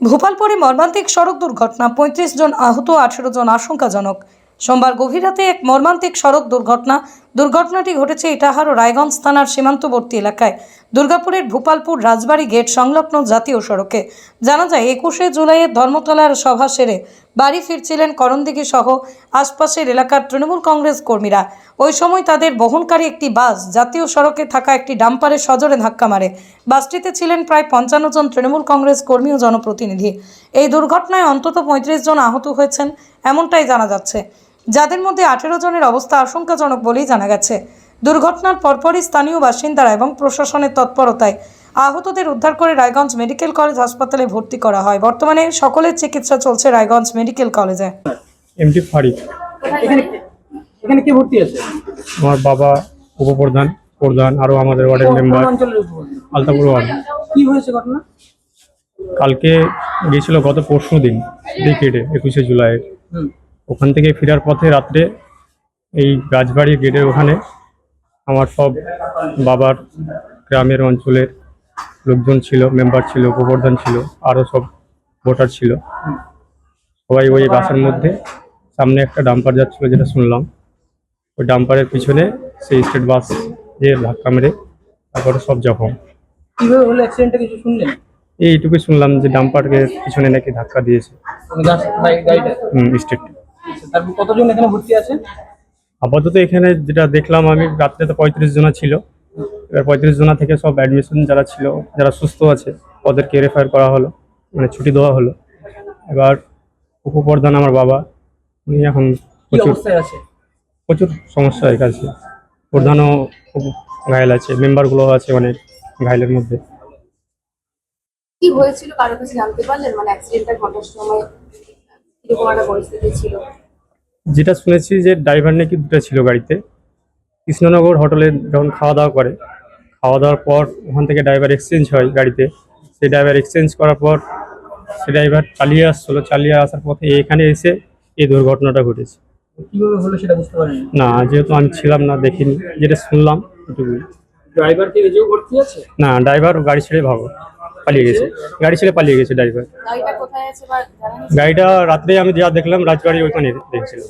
ভোপালপুরে মর্মান্তিক সড়ক দুর্ঘটনা। পঁয়ত্রিশ জন আহত, আঠেরো জন আশঙ্কাজনক। সোমবার গভীর রাতে এক মর্মান্তিক সড়ক দুর্ঘটনা দুর্ঘটনাটি ঘটেছে ইটাহার ও রায়গঞ্জ থানার সীমান্তবর্তী এলাকায়। দুর্গাপুরের ভূপালপুর রাজবাড়ী গেট সংলগ্ন জাতীয় সড়কে। জানা যায়, একুশে জুলাইয়ে ধর্মতলার সভা সেরে বাড়ি ফিরছিলেন করণদিঘি সহ আশপাশের এলাকার তৃণমূল কংগ্রেস কর্মীরা। ওই সময় তাদের বহনকারী একটি বাস জাতীয় সড়কে থাকা একটি ডাম্পারে সজোরে ধাক্কা মারে। বাসটিতে ছিলেন প্রায় পঞ্চান্ন জন তৃণমূল কংগ্রেস কর্মী ও জনপ্রতিনিধি। এই দুর্ঘটনায় অন্তত পঁয়ত্রিশ জন আহত হয়েছেন, এমনটাই জানা যাচ্ছে। যাদের মধ্যে আঠেরো জনের অবস্থা আশঙ্কাজনক বলেই জানা গেছে। দুর্ঘটনার পরপরই স্থানীয় বাসিন্দারা এবং প্রশাসনের তৎপরতায় আহতদের উদ্ধার করে রায়গঞ্জ মেডিকেল কলেজ হাসপাতালে ভর্তি করা হয়। বর্তমানে সকলের চিকিৎসা চলছে রায়গঞ্জ মেডিকেল কলেজে। এমটি ফারিক। এখানে এখানে কে ভর্তি আছে? আমার বাবা উপপ্রধান প্রধান আরও আমাদের ওয়ার্ডের মেম্বার। আলতাপুর ওয়ার্ড। কি হয়েছে ঘটনা? কালকে গিয়েছিল গত পরশু দিন ক্রিকেটে একুশে হুম। ওখান থেকে ফেরার পথে রাত্রে এই রাজবাড়ি গেটের ওখানে আমার সব বাবার গ্রামের অঞ্চলের লোকজন ছিল মেম্বার ছিল গোবর্ধন ছিল আরও সব ভোটার ছিল। সবাই ওই বাসের মধ্যে সামনে একটা ডাম্পার যাচ্ছিল যেটা শুনলাম। ওই ডাম্পারের পিছনে সেই স্টেট বাস যে ধাক্কা মেরে তারপরে সব জখম। কীভাবে হলো? অ্যাক্সিডেন্টটা কিছু শুনলেন? এইটুকুই শুনলাম যে ডাম্পারকে পিছনে নাকি ধাক্কা দিয়েছে। মানে গাড়িটা? স্টেট। তারপর কতজন এখানে ভর্তি আছে? আপাতত এখানে যেটা দেখলাম আমি রাত্রে তো পঁয়ত্রিশ জনা ছিল। এবার পঁয়ত্রিশ জনা থেকে সব অ্যাডমিশন যারা ছিল যারা সুস্থ আছে ওদেরকে রেফার করা হলো মানে ছুটি দেওয়া হলো। এবার উপপ্রধান আমার বাবা উনি এখন প্রচুর প্রচুর সমস্যা হয়ে গেছে। প্রধানও খুব ঘায়ল আছে মেম্বারগুলো আছে মানে ঘায়লের মধ্যে। কি হয়েছিল? কারোর কাছে জানতে পারলেন? মানে অ্যাক্সিডেন্টটা ঘটার সময় কীরকম একটা পরিস্থিতি ছিল? যেটা শুনেছি যে ড্রাইভার নাকি দুটো ছিল গাড়িতে। কৃষ্ণনগর হোটেলে যখন খাওয়া দাওয়া করে খাওয়া দাওয়ার পর ওখান থেকে ড্রাইভার এক্সচেঞ্জ হয় গাড়িতে। সেই ড্রাইভার এক্সচেঞ্জ করার পর সে ড্রাইভার চালিয়ে আসছিল চালিয়ে আসার পথে এখানে এসে এই দুর্ঘটনাটা ঘটেছে। কীভাবে হলো সেটা বুঝতে পারেন। না যেহেতু আমি ছিলাম না দেখিনি। যেটা শুনলাম এটুকুই ড্রাইভার কি নিজেও ভর্তি আছে? না ড্রাইভার গাড়ি ছেড়ে ভাগো। পালিয়ে গেছে। গাড়ি ছেড়ে পালিয়ে গেছে ড্রাইভার গাড়িটা কোথায় আছে বা জানেন গাড়িটা রাত্রে আমি যা দেখলাম রাজবাড়ি ওইখানে দেখছিলাম।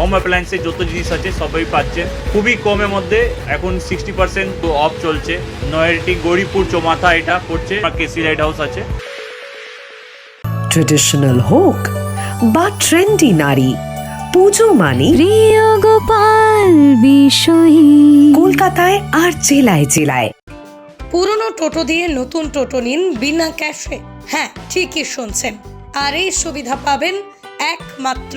হোম অ্যাপ্লায়েন্সের যত জিনিস আছে সবই পাচ্ছেন। খুবই কমের মধ্যে এখন সিক্সটি পার্সেন্ট অফ চলছে। নয়ারটি গৌরীপুর চৌমাথা এটা পড়ছে কেসি লাইট হাউস আছে। ট্রেডিশনাল হোক বা ট্রেন্ডি নারী পুজো মানে প্রিয় গোপাল বিষয়ী। কলকাতায় আর জেলায় জেলায়। পুরনো টোটো দিয়ে নতুন টোটো নিন বিনা ক্যাশে হ্যাঁ ঠিকই শুনছেন। আর এই সুবিধা পাবেন একমাত্র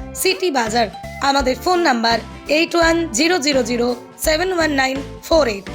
সিটি বাজার। আমাদের phone number eight one zero zero zero seven one nine four eight